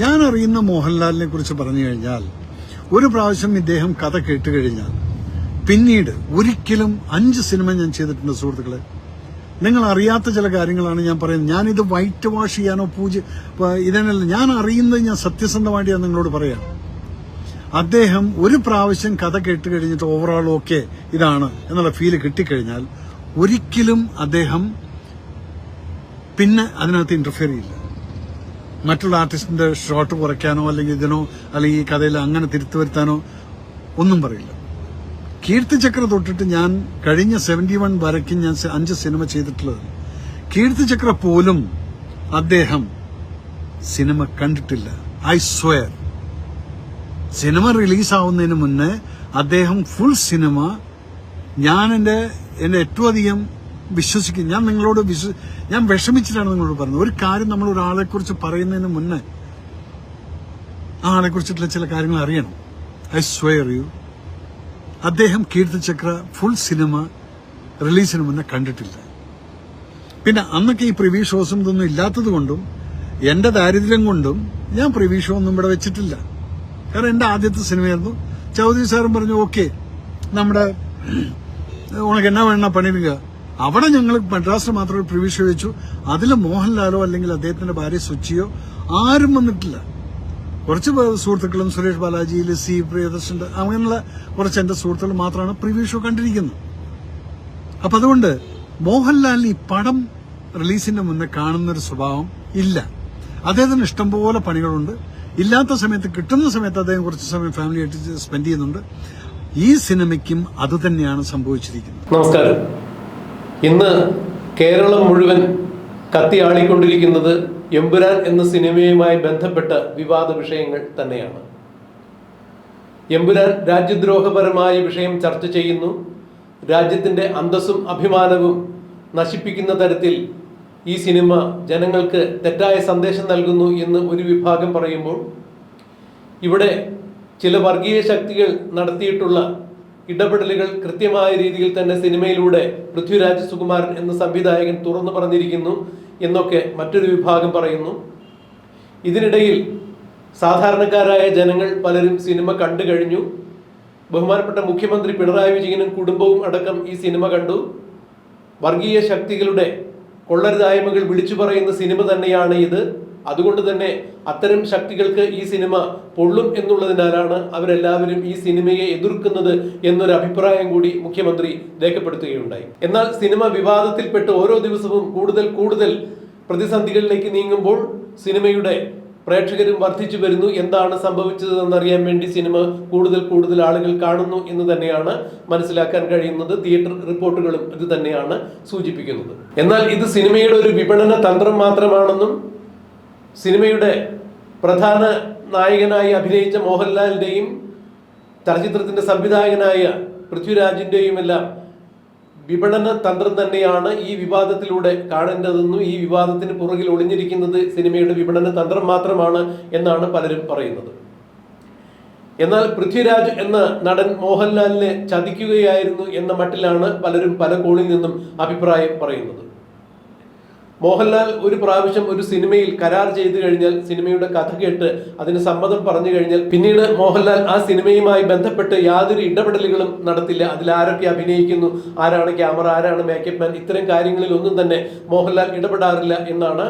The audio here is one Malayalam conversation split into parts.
ഞാൻ അറിയുന്ന മോഹൻലാലിനെ കുറിച്ച് പറഞ്ഞു കഴിഞ്ഞാൽ ഒരു പ്രാവശ്യം ഇദ്ദേഹം കഥ കേട്ട് കഴിഞ്ഞാൽ പിന്നീട് ഒരിക്കലും അഞ്ച് സിനിമ ഞാൻ ചെയ്തിട്ടുണ്ട് സുഹൃത്തുക്കളെ. നിങ്ങൾ അറിയാത്ത ചില കാര്യങ്ങളാണ് ഞാൻ പറയുന്നത്. ഞാനിത് വൈറ്റ് വാഷ് ചെയ്യാനോ പൂജ ഇതിനല്ല ഞാൻ അറിയുന്നത് ഞാൻ സത്യസന്ധമായിട്ട് ഞാൻ നിങ്ങളോട് പറയാം. അദ്ദേഹം ഒരു പ്രാവശ്യം കഥ കേട്ട് കഴിഞ്ഞിട്ട് ഓവറോൾ ഓക്കെ ഇതാണ് എന്നുള്ള ഫീൽ കിട്ടിക്കഴിഞ്ഞാൽ ഒരിക്കലും അദ്ദേഹം പിന്നെ അതിനകത്ത് ഇന്റർഫിയർ ചെയ്യില്ല. മറ്റുള്ള ആർട്ടിസ്റ്റിന്റെ ഷോട്ട് കുറയ്ക്കാനോ അല്ലെങ്കിൽ ഇതിനോ അല്ലെങ്കിൽ ഈ കഥയിൽ അങ്ങനെ തിരുത്തു വരുത്താനോ ഒന്നും പറയില്ല. കീർത്തിചക്ര തൊട്ടിട്ട് ഞാൻ കഴിഞ്ഞ സെവന്റി വൺ വരയ്ക്കും ഞാൻ അഞ്ച് സിനിമ ചെയ്തിട്ടുള്ളത്. കീർത്തിചക്ര പോലും അദ്ദേഹം സിനിമ കണ്ടിട്ടില്ല. I swear. സിനിമ റിലീസാവുന്നതിന് മുന്നേ അദ്ദേഹം ഫുൾ സിനിമ ഞാൻ എന്റെ എന്റെ ഏറ്റവും അധികം വിശ്വസിക്കും. ഞാൻ നിങ്ങളോട് വിശ്വ ഞാൻ വിഷമിച്ചിട്ടാണ് നിങ്ങളോട് പറഞ്ഞത്. ഒരു കാര്യം നമ്മൾ ഒരാളെ കുറിച്ച് പറയുന്നതിന് മുന്നേ ആ ആളെ കുറിച്ചിട്ടുള്ള ചില കാര്യങ്ങൾ അറിയണം. ഐ സ്വയർ യു അദ്ദേഹം കീർത്തി ചക്ര ഫുൾ സിനിമ റിലീസിന് മുന്നേ കണ്ടിട്ടില്ല. പിന്നെ അന്നൊക്കെ ഈ പ്രിവ്യൂ ഷോസും ഇതൊന്നും ഇല്ലാത്തത് കൊണ്ടും എന്റെ ദാരിദ്ര്യം കൊണ്ടും ഞാൻ പ്രിവ്യൂ ഷോ ഒന്നും ഇവിടെ വെച്ചിട്ടില്ല. കാരണം എന്റെ ആദ്യത്തെ സിനിമയായിരുന്നു. ചൗധരി സാറും പറഞ്ഞു ഓക്കെ നമ്മുടെ ഉണക്ക് എന്നാ വേണ പണിയുക അവിടെ ഞങ്ങൾ മദ്രാസിൽ മാത്രം ഒരു വെച്ചു. അതിൽ മോഹൻലാലോ അല്ലെങ്കിൽ അദ്ദേഹത്തിന്റെ ഭാര്യ സുച്ചിയോ ആരും വന്നിട്ടില്ല. കുറച്ച് സുഹൃത്തുക്കളും സുരേഷ് ബാലാജി ലസി പ്രിയദർശന്റെ അങ്ങനെയുള്ള കുറച്ച് എന്റെ സുഹൃത്തുക്കൾ മാത്രമാണ് പ്രിവ്യൂ ഷോ കണ്ടിരിക്കുന്നത്. അപ്പൊ അതുകൊണ്ട് മോഹൻലാലിന് ഈ പടം റിലീസിന്റെ മുന്നേ കാണുന്നൊരു സ്വഭാവം ഇല്ല. അദ്ദേഹത്തിന് ഇഷ്ടംപോലെ പണികളുണ്ട്. ഇല്ലാത്ത സമയത്ത് കിട്ടുന്ന സമയത്ത് അദ്ദേഹം കുറച്ച് സമയം ഫാമിലി ആയിട്ട് സ്പെൻഡ് ചെയ്യുന്നുണ്ട്. ഈ സിനിമയ്ക്കും അത് തന്നെയാണ് സംഭവിച്ചിരിക്കുന്നത്. നമസ്കാരം. ഇന്ന് കേരളം മുഴുവൻ കത്തിയാളിക്കൊണ്ടിരിക്കുന്നത് എമ്പുരാൻ എന്ന സിനിമയുമായി ബന്ധപ്പെട്ട വിവാദ വിഷയങ്ങൾ തന്നെയാണ്. എമ്പുരാൻ രാജ്യദ്രോഹപരമായ വിഷയം ചർച്ച ചെയ്യുന്നു. രാജ്യത്തിന്റെ അന്തസ്സും അഭിമാനവും നശിപ്പിക്കുന്ന തരത്തിൽ ഈ സിനിമ ജനങ്ങൾക്ക് തെറ്റായ സന്ദേശം നൽകുന്നു എന്ന് ഒരു വിഭാഗം പറയുമ്പോൾ ഇവിടെ ചില വർഗീയ ശക്തികൾ നടത്തിയിട്ടുള്ള ഇടപെടലുകൾ കൃത്യമായ രീതിയിൽ തന്നെ സിനിമയിലൂടെ പൃഥ്വിരാജ് സുകുമാരൻ എന്ന സംവിധായകൻ തുറന്നു പറഞ്ഞിരിക്കുന്നു എന്നൊക്കെ മറ്റൊരു വിഭാഗം പറയുന്നു. ഇതിനിടയിൽ സാധാരണക്കാരായ ജനങ്ങൾ പലരും സിനിമ കണ്ടു കഴിഞ്ഞു. ബഹുമാനപ്പെട്ട മുഖ്യമന്ത്രി പിണറായി വിജയനും കുടുംബവും അടക്കം ഈ സിനിമ കണ്ടു. വർഗീയ ശക്തികളുടെ കൊള്ളരുതായ്മകൾ വിളിച്ചു പറയുന്ന സിനിമ തന്നെയാണ് ഇത്. അതുകൊണ്ട് തന്നെ അത്തരം ശക്തികൾക്ക് ഈ സിനിമ പൊള്ളും എന്നുള്ളതിനാലാണ് അവരെല്ലാവരും ഈ സിനിമയെ എതിർക്കുന്നത് എന്നൊരു അഭിപ്രായം കൂടി മുഖ്യമന്ത്രി രേഖപ്പെടുത്തുകയുണ്ടായി. എന്നാൽ സിനിമ വിവാദത്തിൽപ്പെട്ട് ഓരോ ദിവസവും കൂടുതൽ കൂടുതൽ പ്രതിസന്ധികളിലേക്ക് നീങ്ങുമ്പോൾ സിനിമയുടെ പ്രേക്ഷകരും വർദ്ധിച്ചു വരുന്നു. എന്താണ് സംഭവിച്ചതെന്നറിയാൻ വേണ്ടി സിനിമ കൂടുതൽ കൂടുതൽ ആളുകൾ കാണുന്നു എന്ന് തന്നെയാണ് മനസ്സിലാക്കാൻ കഴിയുന്നത്. തിയേറ്റർ റിപ്പോർട്ടുകളും ഇത് തന്നെയാണ് സൂചിപ്പിക്കുന്നത്. എന്നാൽ ഇത് സിനിമയുടെ ഒരു വിപണന തന്ത്രം മാത്രമാണെന്നും സിനിമയുടെ പ്രധാന നായകനായി അഭിനയിച്ച മോഹൻലാലിന്റെയും ചലച്ചിത്രത്തിന്റെ സംവിധായകനായ പൃഥ്വിരാജിന്റെയും എല്ലാം വിപണന തന്ത്രം തന്നെയാണ് ഈ വിവാദത്തിലൂടെ കാണേണ്ടതെന്നും ഈ വിവാദത്തിന് പുറകിൽ ഒളിഞ്ഞിരിക്കുന്നത് സിനിമയുടെ വിപണന തന്ത്രം മാത്രമാണ് എന്നാണ് പലരും പറയുന്നത്. എന്നാൽ പൃഥ്വിരാജ് എന്ന നടൻ മോഹൻലാലിനെ ചതിക്കുകയായിരുന്നു എന്ന മട്ടിലാണ് പലരും പല കോണിൽ നിന്നും അഭിപ്രായം പറയുന്നത്. മോഹൻലാൽ ഒരു പ്രാവശ്യം ഒരു സിനിമയിൽ കരാർ ചെയ്തു കഴിഞ്ഞാൽ സിനിമയുടെ കഥ കേട്ട് അതിന് സമ്മതം പറഞ്ഞു കഴിഞ്ഞാൽ പിന്നീട് മോഹൻലാൽ ആ സിനിമയുമായി ബന്ധപ്പെട്ട് യാതൊരു ഇടപെടലുകളും നടത്തില്ല. അതിൽ ആരൊക്കെ അഭിനയിക്കുന്നു? ആരാണ് ക്യാമറ? ആരാണ് മേക്കപ്പ് മാൻ ഇത്തരം കാര്യങ്ങളിൽ ഒന്നും തന്നെ മോഹൻലാൽ ഇടപെടാറില്ല എന്നാണ്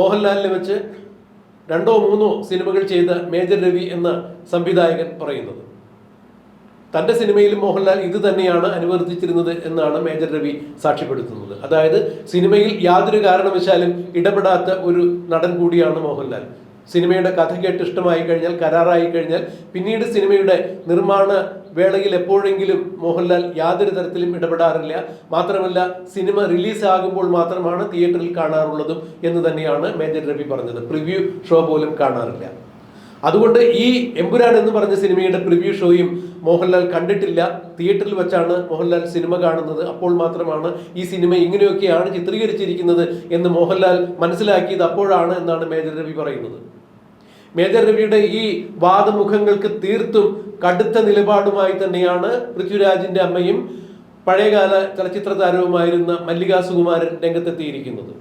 മോഹൻലാലിനെ വെച്ച് രണ്ടോ മൂന്നോ സിനിമകൾ ചെയ്ത മേജർ രവി എന്ന സംവിധായകൻ പറയുന്നത്. തന്റെ സിനിമയിലും മോഹൻലാൽ ഇത് തന്നെയാണ് അനുവർത്തിച്ചിരുന്നത് എന്നാണ് മേജർ രവി സാക്ഷ്യപ്പെടുത്തുന്നത്. അതായത് സിനിമയിൽ യാതൊരു കാരണവശാലും ഇടപെടാത്ത ഒരു നടൻ കൂടിയാണ് മോഹൻലാൽ. സിനിമയുടെ കഥ കേട്ട് ഇഷ്ടമായി കഴിഞ്ഞാൽ കരാറായി കഴിഞ്ഞാൽ പിന്നീട് സിനിമയുടെ നിർമ്മാണ വേളയിൽ എപ്പോഴെങ്കിലും മോഹൻലാൽ യാതൊരു തരത്തിലും ഇടപെടാറില്ല. മാത്രമല്ല സിനിമ റിലീസ് ആകുമ്പോൾ മാത്രമാണ് തിയേറ്ററിൽ കാണാറുള്ളതും എന്ന് തന്നെയാണ് മേജർ രവി പറഞ്ഞത്. പ്രിവ്യൂ ഷോ പോലും കാണാറില്ല. അതുകൊണ്ട് ഈ എമ്പുരാൻ എന്ന് പറഞ്ഞ സിനിമയുടെ പ്രിവ്യൂ ഷോയും മോഹൻലാൽ കണ്ടിട്ടില്ല. തിയേറ്ററിൽ വെച്ചാണ് മോഹൻലാൽ സിനിമ കാണുന്നത്. അപ്പോൾ മാത്രമാണ് ഈ സിനിമ ഇങ്ങനെയൊക്കെയാണ് ചിത്രീകരിച്ചിരിക്കുന്നത് എന്ന് മോഹൻലാൽ മനസ്സിലാക്കിയത് അപ്പോഴാണ് എന്നാണ് മേജർ രവി പറയുന്നത്. മേജർ രവിയുടെ ഈ വാദമുഖങ്ങൾക്ക് തീർത്തും കടുത്ത നിലപാടുമായി തന്നെയാണ് പൃഥ്വിരാജിന്റെ അമ്മയും പഴയകാല ചലച്ചിത്ര താരവുമായിരുന്ന മല്ലികാ സുകുമാരൻ രംഗത്തെത്തിയിരിക്കുന്നത്.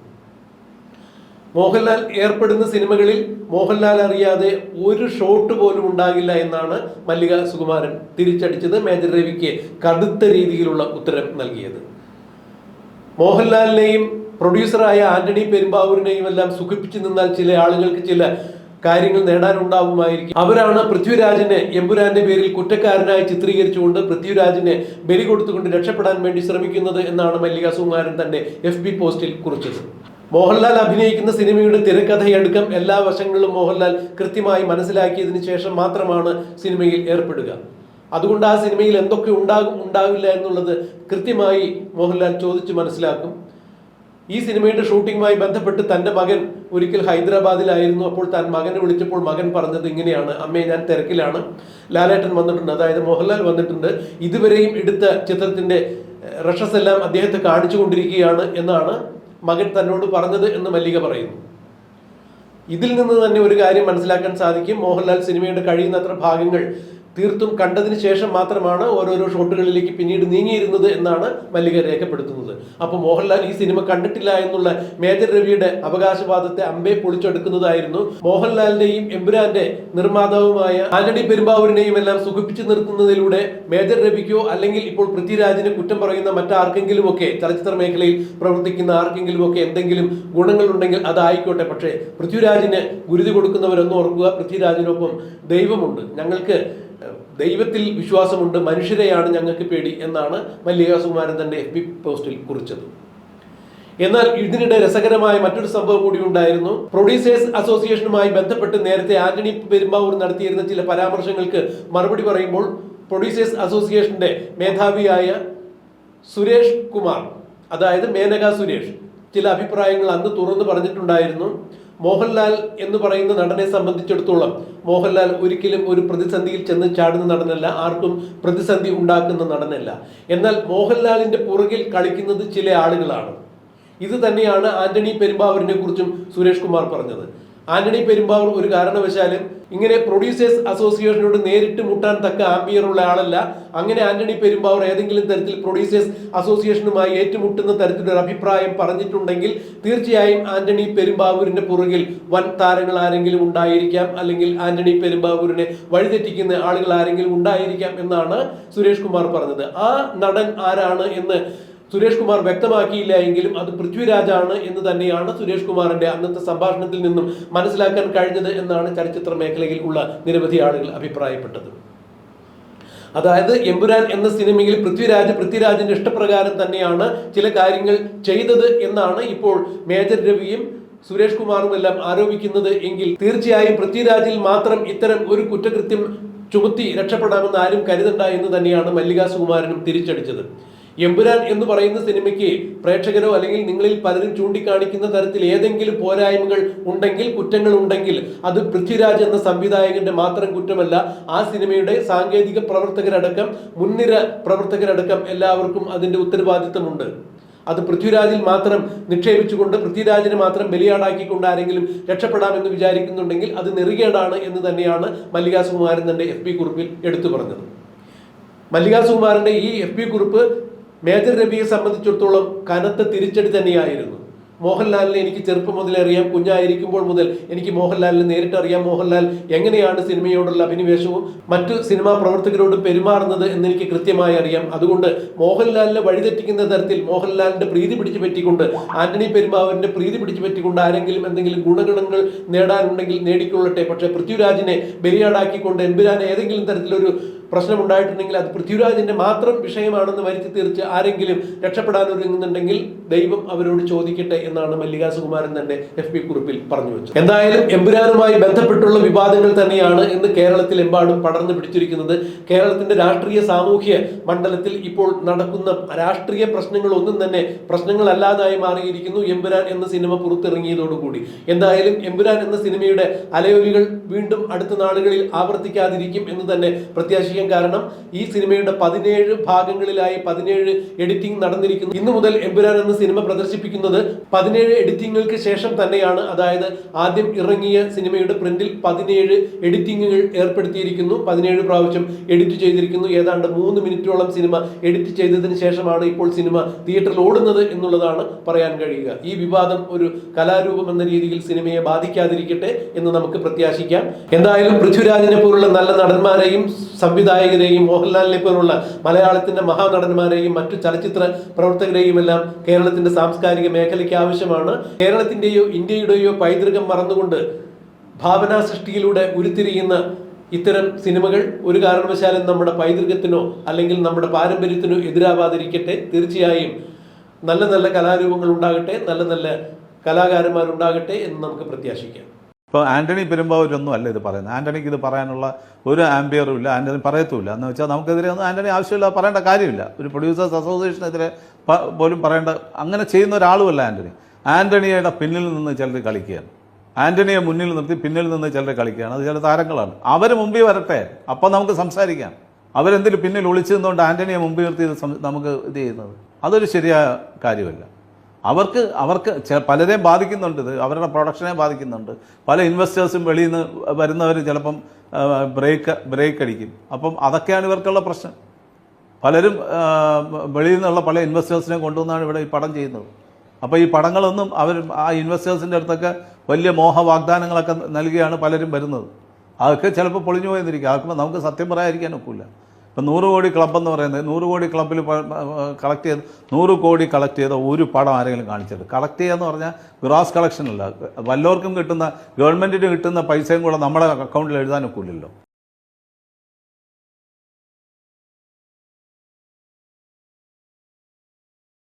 മോഹൻലാൽ ഏർപ്പെടുന്ന സിനിമകളിൽ മോഹൻലാൽ അറിയാതെ ഒരു ഷോട്ട് പോലും ഉണ്ടാകില്ല എന്നാണ് മല്ലിക സുകുമാരൻ തിരിച്ചടിച്ചത്. മേജർ രവിക്ക് കടുത്ത രീതിയിലുള്ള ഉത്തരം നൽകിയത്. മോഹൻലാലിനെയും പ്രൊഡ്യൂസറായ ആന്റണി പെരുമ്പാവൂരിനെയും എല്ലാം സുഖിപ്പിച്ചു നിന്നാൽ ചില ആളുകൾക്ക് ചില കാര്യങ്ങൾ നേടാനുണ്ടാവുമായിരിക്കും. അവരാണ് പൃഥ്വിരാജിനെ എമ്പുരാന്റെ പേരിൽ കുറ്റക്കാരനായി ചിത്രീകരിച്ചുകൊണ്ട് പൃഥ്വിരാജിനെ ബലി കൊടുത്തുകൊണ്ട് രക്ഷപ്പെടാൻ വേണ്ടി ശ്രമിക്കുന്നത് എന്നാണ് മല്ലിക സുകുമാരൻ തന്റെ എഫ് പോസ്റ്റിൽ കുറിച്ചത്. മോഹൻലാൽ അഭിനയിക്കുന്ന സിനിമയുടെ തിരക്കഥയടുക്കം എല്ലാ വശങ്ങളിലും മോഹൻലാൽ കൃത്യമായി മനസ്സിലാക്കിയതിനു ശേഷം മാത്രമാണ് സിനിമയിൽ ഏർപ്പെടുക. അതുകൊണ്ട് ആ സിനിമയിൽ എന്തൊക്കെ ഉണ്ടാകും ഉണ്ടാവില്ല എന്നുള്ളത് കൃത്യമായി മോഹൻലാൽ ചോദിച്ച് മനസ്സിലാക്കും. ഈ സിനിമയുടെ ഷൂട്ടിങ്ങുമായി ബന്ധപ്പെട്ട് തന്റെ മകൻ ഒരിക്കൽ ഹൈദരാബാദിലായിരുന്നു. അപ്പോൾ താൻ മകനെ വിളിച്ചപ്പോൾ മകൻ പറഞ്ഞത് ഇങ്ങനെയാണ്. അമ്മേ ഞാൻ തിരക്കിലാണ്. ലാലേട്ടൻ വന്നിട്ടുണ്ട്. അതായത് മോഹൻലാൽ വന്നിട്ടുണ്ട്. ഇതുവരെയും എടുത്ത ചിത്രത്തിന്റെ റഷസ് എല്ലാം അദ്ദേഹത്തെ കാണിച്ചു കൊണ്ടിരിക്കുകയാണ് എന്നാണ് മകൻ തന്നോട് പറഞ്ഞത് എന്ന് മല്ലിക പറയുന്നു. ഇതിൽ നിന്ന് തന്നെ ഒരു കാര്യം മനസ്സിലാക്കാൻ സാധിക്കും. മോഹൻലാൽ സിനിമയുടെ കഴിയുന്നത്ര ഭാഗങ്ങൾ തീർത്തും കണ്ടതിന് ശേഷം മാത്രമാണ് ഓരോരോ ഷോട്ടുകളിലേക്ക് പിന്നീട് നീങ്ങിയിരുന്നത് എന്നാണ് മല്ലിക രേഖപ്പെടുത്തുന്നത്. അപ്പോൾ മോഹൻലാൽ ഈ സിനിമ കണ്ടിട്ടില്ല എന്നുള്ള മേജർ രവിയുടെ അവകാശവാദത്തെ അമ്പേ പൊളിച്ചെടുക്കുന്നതായിരുന്നു മോഹൻലാലിന്റെയും എമ്പുരാന്റെ നിർമ്മാതാവുമായ ആന്റണി പെരുമ്പാവൂരിനെയും എല്ലാം സുഖിപ്പിച്ചു നിർത്തുന്നതിലൂടെ മേജർ രവിക്കോ അല്ലെങ്കിൽ ഇപ്പോൾ പൃഥ്വിരാജിന് കുറ്റം പറയുന്ന മറ്റാർക്കെങ്കിലും ഒക്കെ ചലച്ചിത്ര മേഖലയിൽ പ്രവർത്തിക്കുന്ന ആർക്കെങ്കിലും ഒക്കെ എന്തെങ്കിലും ഗുണങ്ങളുണ്ടെങ്കിൽ അതായിക്കോട്ടെ. പക്ഷേ പൃഥ്വിരാജിന് ഗുരുതി കൊടുക്കുന്നവരൊന്നും ഓർക്കുക പൃഥ്വിരാജിനൊപ്പം ദൈവമുണ്ട്. ഞങ്ങൾക്ക് ദൈവത്തിൽ വിശ്വാസമുണ്ട് മനുഷ്യരെയാണ് ഞങ്ങൾക്ക് പേടി എന്നാണ് മല്ലിക സുകുമാരൻ തന്റെ എഫ് ബി പോസ്റ്റിൽ കുറിച്ചത്. എന്നാൽ ഇതിനിടെ രസകരമായ മറ്റൊരു സംഭവം കൂടി ഉണ്ടായിരുന്നു. പ്രൊഡ്യൂസേഴ്സ് അസോസിയേഷനുമായി ബന്ധപ്പെട്ട് നേരത്തെ ആന്റണി പെരുമ്പാവൂർ നടത്തിയിരുന്ന ചില പരാമർശങ്ങൾക്ക് മറുപടി പറയുമ്പോൾ പ്രൊഡ്യൂസേഴ്സ് അസോസിയേഷന്റെ മേധാവിയായ സുരേഷ് കുമാർ അതായത് മേനക സുരേഷ് ചില അഭിപ്രായങ്ങൾ അന്ന് തുറന്നു പറഞ്ഞിട്ടുണ്ടായിരുന്നു. മോഹൻലാൽ എന്ന് പറയുന്ന നടനെ സംബന്ധിച്ചിടത്തോളം മോഹൻലാൽ ഒരിക്കലും ഒരു പ്രതിസന്ധിയിൽ ചെന്ന് ചാടുന്ന നടനല്ല ആർക്കും പ്രതിസന്ധി ഉണ്ടാക്കുന്ന നടനല്ല. എന്നാൽ മോഹൻലാലിന്റെ പുറകിൽ കളിക്കുന്നത് ചില ആളുകളാണ്. ഇത് തന്നെയാണ് ആന്റണി പെരുമ്പാവൂരിനെ കുറിച്ചും സുരേഷ് കുമാർ പറഞ്ഞത്. ആന്റണി പെരുമ്പാവൂർ ഒരു കാരണവശാലും ഇങ്ങനെ പ്രൊഡ്യൂസേഴ്സ് അസോസിയേഷനോട് നേരിട്ട് മുട്ടാൻ തക്ക ആംബിയർ ഉള്ള ആളല്ല. അങ്ങനെ ആന്റണി പെരുമ്പാവൂർ ഏതെങ്കിലും തരത്തിൽ പ്രൊഡ്യൂസേഴ്സ് അസോസിയേഷനുമായി ഏറ്റുമുട്ടുന്ന തരത്തിലൊരു അഭിപ്രായം പറഞ്ഞിട്ടുണ്ടെങ്കിൽ തീർച്ചയായും ആന്റണി പെരുമ്പാവൂരിന്റെ പുറകിൽ വൻ താരങ്ങൾ ആരെങ്കിലും ഉണ്ടായിരിക്കാം. അല്ലെങ്കിൽ ആന്റണി പെരുമ്പാവൂരിനെ വഴിതെറ്റിക്കുന്ന ആളുകൾ ആരെങ്കിലും ഉണ്ടായിരിക്കാം എന്നാണ് സുരേഷ് കുമാർ പറഞ്ഞത്. ആ നടൻ ആരാണ് എന്ന് സുരേഷ് കുമാർ വ്യക്തമാക്കിയില്ല എങ്കിലും അത് പൃഥ്വിരാജാണ് എന്ന് തന്നെയാണ് സുരേഷ് കുമാറിന്റെ അന്നത്തെ സംഭാഷണത്തിൽ നിന്നും മനസ്സിലാക്കാൻ കഴിഞ്ഞത് എന്നാണ് ചലച്ചിത്ര മേഖലയിൽ ഉള്ള നിരവധി ആളുകൾ അഭിപ്രായപ്പെട്ടത്. അതായത് എമ്പുരാൻ എന്ന സിനിമയിൽ പൃഥ്വിരാജ് പൃഥ്വിരാജിന്റെ ഇഷ്ടപ്രകാരം തന്നെയാണ് ചില കാര്യങ്ങൾ ചെയ്തത് എന്നാണ് ഇപ്പോൾ മേജർ രവിയും സുരേഷ് കുമാറും എല്ലാം ആരോപിക്കുന്നത് എങ്കിൽ തീർച്ചയായും പൃഥ്വിരാജിൽ മാത്രം ഇത്തരം ഒരു കുറ്റകൃത്യം ചുമത്തി രക്ഷപ്പെടാമെന്ന് ആരും കരുതണ്ട എന്ന് തന്നെയാണ് മല്ലികാ സുകുമാരനും തിരിച്ചടിച്ചത്. എമ്പുരാൻ എന്ന് പറയുന്ന സിനിമയ്ക്ക് പ്രേക്ഷകരോ അല്ലെങ്കിൽ നിങ്ങളിൽ പലരും ചൂണ്ടിക്കാണിക്കുന്ന തരത്തിൽ ഏതെങ്കിലും പോരായ്മകൾ ഉണ്ടെങ്കിൽ കുറ്റങ്ങൾ ഉണ്ടെങ്കിൽ അത് പൃഥ്വിരാജ് എന്ന സംവിധായകന്റെ മാത്രം കുറ്റമല്ല ആ സിനിമയുടെ സാങ്കേതിക പ്രവർത്തകരടക്കം മുൻനിര പ്രവർത്തകരടക്കം എല്ലാവർക്കും അതിന്റെ ഉത്തരവാദിത്തമുണ്ട്. അത് പൃഥ്വിരാജിൽ മാത്രം നിക്ഷേപിച്ചുകൊണ്ട് പൃഥ്വിരാജിനെ മാത്രം ബലിയാടാക്കിക്കൊണ്ട് ആരെങ്കിലും രക്ഷപ്പെടാമെന്ന് വിചാരിക്കുന്നുണ്ടെങ്കിൽ അത് നെറുകേടാണ് എന്ന് തന്നെയാണ് മല്ലികാ സുകുമാരൻ തന്റെ എഫ് പി കുറിപ്പിൽ എടുത്തു പറഞ്ഞത്. മല്ലികാ സുകുമാരന്റെ ഈ എഫ് പി കുറിപ്പ് മേജർ രവിയെ സംബന്ധിച്ചിടത്തോളം കനത്ത തിരിച്ചടി തന്നെയായിരുന്നു. മോഹൻലാലിനെ എനിക്ക് ചെറുപ്പം മുതൽ അറിയാം. കുഞ്ഞായിരിക്കുമ്പോൾ മുതൽ എനിക്ക് മോഹൻലാലിനെ നേരിട്ട് അറിയാം. മോഹൻലാൽ എങ്ങനെയാണ് സിനിമയോടുള്ള അഭിനിവേശവും മറ്റു സിനിമാ പ്രവർത്തകരോട് പെരുമാറുന്നത് എന്ന് എനിക്ക് കൃത്യമായി അറിയാം. അതുകൊണ്ട് മോഹൻലാലിനെ വഴിതെറ്റിക്കുന്ന തരത്തിൽ മോഹൻലാലിന്റെ പ്രീതി പിടിച്ചു പറ്റിക്കൊണ്ട് ആന്റണി പെരുമാവൂരിന്റെ പ്രീതി പിടിച്ചു പറ്റിക്കൊണ്ട് ആരെങ്കിലും എന്തെങ്കിലും ഗുണഗണങ്ങൾ നേടാനുണ്ടെങ്കിൽ നേടിക്കൊള്ളട്ടെ. പക്ഷേ പൃഥ്വിരാജിനെ ബലിയാടാക്കിക്കൊണ്ട് എമ്പുരാൻ ഏതെങ്കിലും തരത്തിലൊരു പ്രശ്നം ഉണ്ടായിട്ടുണ്ടെങ്കിൽ അത് പൃഥ്വിരാജിന്റെ മാത്രം വിഷയമാണെന്ന് വരുത്തി തീർച്ച് ആരെങ്കിലും രക്ഷപ്പെടാൻ ഒരുങ്ങുന്നുണ്ടെങ്കിൽ ദൈവം അവരോട് ചോദിക്കട്ടെ എന്നാണ് മല്ലികാ സുകുമാരൻ തന്റെ എഫ് പി കുറിപ്പിൽ പറഞ്ഞു വെച്ചത്. എന്തായാലും എമ്പുരാനുമായി ബന്ധപ്പെട്ടുള്ള വിവാദങ്ങൾ തന്നെയാണ് ഇന്ന് കേരളത്തിൽ എമ്പാടും പടർന്നു പിടിച്ചിരിക്കുന്നത്. കേരളത്തിന്റെ രാഷ്ട്രീയ സാമൂഹ്യ മണ്ഡലത്തിൽ ഇപ്പോൾ നടക്കുന്ന രാഷ്ട്രീയ പ്രശ്നങ്ങൾ ഒന്നും തന്നെ പ്രശ്നങ്ങളല്ലാതായി മാറിയിരിക്കുന്നു എമ്പുരാൻ എന്ന സിനിമ പുറത്തിറങ്ങിയതോടുകൂടി. എന്തായാലും എമ്പുരാൻ എന്ന സിനിമയുടെ അലയൊലികൾ വീണ്ടും അടുത്ത നാളുകളിൽ ആവർത്തിക്കാതിരിക്കും എന്ന് തന്നെ പ്രത്യാശിക്കാം പരാമർശിക്കാൻ കാരണം ഈ സിനിമയുടെ പതിനേഴ് ഭാഗങ്ങളിലായി പതിനേഴ് എഡിറ്റിംഗ് നടന്നിരിക്കുന്നു. ഇന്നു മുതൽ എമ്പുരാൻ എന്ന സിനിമ പ്രദർശിപ്പിക്കുന്നത് പതിനേഴ് എഡിറ്റിങ്ങുകൾക്ക് ശേഷം തന്നെയാണ്. അതായത് ആദ്യം ഇറങ്ങിയ സിനിമയുടെ പ്രിന്റിൽ പതിനേഴ് എഡിറ്റിങ്ങുകൾ ഏർപ്പെടുത്തിയിരിക്കുന്നു. പതിനേഴ് പ്രാവശ്യം എഡിറ്റ് ചെയ്തിരിക്കുന്നു. ഏതാണ്ട് മൂന്ന് മിനിറ്റോളം സിനിമ എഡിറ്റ് ചെയ്തതിന് ശേഷമാണ് ഇപ്പോൾ സിനിമ തിയേറ്ററിൽ ഓടുന്നത് എന്നുള്ളതാണ് പറയാൻ കഴിയുക. ഈ വിവാദം ഒരു കലാരൂപം എന്ന രീതിയിൽ സിനിമയെ ബാധിക്കാതിരിക്കട്ടെ എന്ന് നമുക്ക് പ്രത്യാശിക്കാം. എന്തായാലും പൃഥ്വിരാജിനെ പോലുള്ള നല്ല നടന്മാരെയും സംവിധായകരെയും മോഹൻലാലിനെ പോലുള്ള മലയാളത്തിന്റെ മഹാനടന്മാരെയും മറ്റു ചലച്ചിത്ര പ്രവർത്തകരെയും എല്ലാം കേരളത്തിന്റെ സാംസ്കാരിക മേഖലയ്ക്ക് ആവശ്യമാണ്. കേരളത്തിന്റെയോ ഇന്ത്യയുടെയോ പൈതൃകം മറന്നുകൊണ്ട് ഭാവനാ സൃഷ്ടിയിലൂടെ ഉരുത്തിരിയുന്ന ഇത്തരം സിനിമകൾ ഒരു കാരണവശാലും നമ്മുടെ പൈതൃകത്തിനോ അല്ലെങ്കിൽ നമ്മുടെ പാരമ്പര്യത്തിനോ എതിരാവാതിരിക്കട്ടെ. തീർച്ചയായും നല്ല നല്ല കലാരൂപങ്ങൾ ഉണ്ടാകട്ടെ നല്ല നല്ല കലാകാരന്മാരുണ്ടാകട്ടെ എന്ന് നമുക്ക് പ്രത്യാശിക്കാം. ഇപ്പോൾ ആന്റണി പെരുമ്പാവൂരൊന്നും അല്ല ഇത് പറയുന്നത്. ആന്റണിക്ക് ഇത് പറയാനുള്ള ഒരു ആംബിയറും ഇല്ല. ആന്റണി പറയത്തുമില്ല. എന്ന് വെച്ചാൽ നമുക്കെതിരെ ഒന്നും ആന്റണി ആവശ്യമില്ല പറയേണ്ട കാര്യമില്ല. ഒരു പ്രൊഡ്യൂസേഴ്സ് അസോസിയേഷനെതിരെ പോലും പറയേണ്ട അങ്ങനെ ചെയ്യുന്ന ഒരാളുമല്ല ആന്റണി. ആന്റണിയുടെ പിന്നിൽ നിന്ന് ചിലർ കളിക്കുകയാണ്. ആന്റണിയെ മുന്നിൽ നിർത്തി പിന്നിൽ നിന്ന് ചിലർ കളിക്കുകയാണ്. അത് ചില താരങ്ങളാണ്. അവർ മുമ്പിൽ വരട്ടെ. അപ്പം നമുക്ക് സംസാരിക്കാം. അവരെന്തിന് പിന്നിൽ ഒളിച്ചു നിന്നുകൊണ്ട് ആന്റണിയെ മുമ്പിൽ നിർത്തി നമുക്ക് ഇത് ചെയ്യുന്നത്? അതൊരു ശരിയായ കാര്യമല്ല. അവർക്ക് അവർക്ക് പലരെയും ബാധിക്കുന്നുണ്ട് ഇത് അവരുടെ പ്രൊഡക്ഷനെ ബാധിക്കുന്നുണ്ട്. പല ഇൻവെസ്റ്റേഴ്സും വെളിയിൽ നിന്ന് വരുന്നവർ ചിലപ്പം ബ്രേക്ക് ബ്രേക്ക് അടിക്കും. അപ്പം അതൊക്കെയാണ് ഇവർക്കുള്ള പ്രശ്നം. പലരും വെളിയിൽ നിന്നുള്ള പല ഇൻവെസ്റ്റേഴ്സിനെ കൊണ്ടുവന്നാണ് ഇവിടെ ഈ പടം ചെയ്യുന്നത്. അപ്പോൾ ഈ പടങ്ങളൊന്നും അവർ ആ ഇൻവെസ്റ്റേഴ്സിന്റെ അടുത്തൊക്കെ വലിയ മോഹ വാഗ്ദാനങ്ങളൊക്കെ നൽകിയാണ് പലരും വരുന്നത്. അതൊക്കെ ചിലപ്പോൾ പൊളിഞ്ഞു പോയെന്നിരിക്കും. അതൊക്കെ നമുക്ക് സത്യം പറയാതിരിക്കാൻ ഒക്കില്ല ഇപ്പം നൂറ് കോടി ക്ലബ് എന്ന് പറയുന്നത് നൂറ് കോടി ക്ലബ്ബിൽ കളക്ട് ചെയ്ത് നൂറ് കോടി കളക്ട് ചെയ്ത ഒരു പടം ആരെങ്കിലും കാണിച്ചത്. കളക്ട് ചെയ്യുക എന്ന് പറഞ്ഞാൽ ഗ്രാസ് കളക്ഷൻ അല്ല. വല്ലവർക്കും കിട്ടുന്ന ഗവൺമെന്റിന് കിട്ടുന്ന പൈസയും കൂടെ നമ്മുടെ അക്കൗണ്ടിൽ എഴുതാനൊക്കെ ഒക്കില്ലല്ലോ.